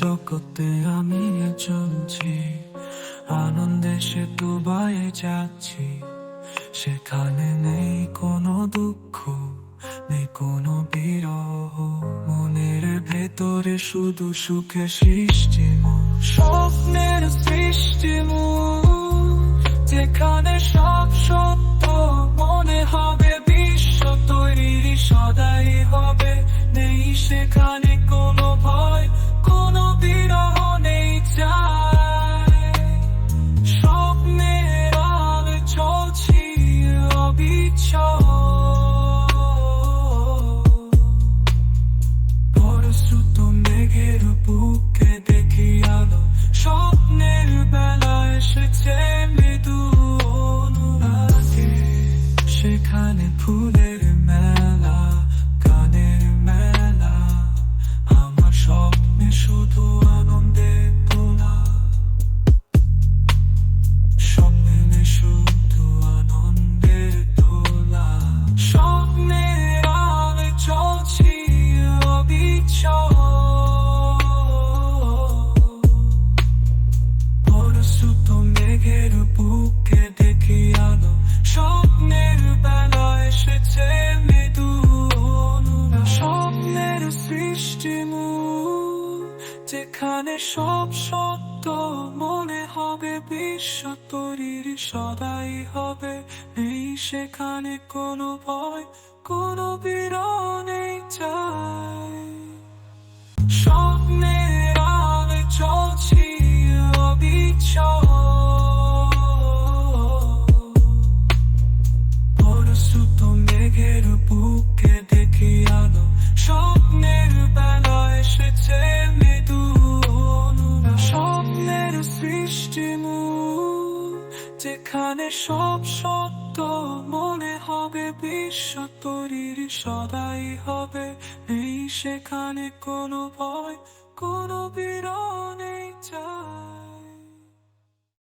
জগতে আমি চলছি, আনন্দে সে দুবাই যাচ্ছি। সেখানে নেই কোনো দুঃখ, নেই কোনো বিরহ। মনের ভেতরে শুধু সুখে সৃষ্টি স্বপ্নের সৃষ্টি যেখানে সব সত্য, মনে হবে বিশ্ব তৈরি, সদাই হবে, নেই সেখানে সেখানে ফুলের মেলা, গানের মেলা। আমার স্বপ্নে শুধু আনন্দের তোলা। স্বপ্নে শুধু আনন্দের তোলা। স্বপ্নের আলো চলছি অবিচল। মেঘের বুকে দেখি আলো। স্বপ্নের যেখানে সব সত্য মনে হবে, বিশ্ব তৈরির সদাই হবে। নেই সেখানে কোনো ভয়, কোনো বিরণে চাই। স্বপ্নের আলো চলছি অবিচল। মেঘের বুকে মূল যেখানে সব সত্য মনে হবে, বিশ্ব তৈরির সদাই হবে। নেই সেখানে কোনো ভয়, কোনো চাই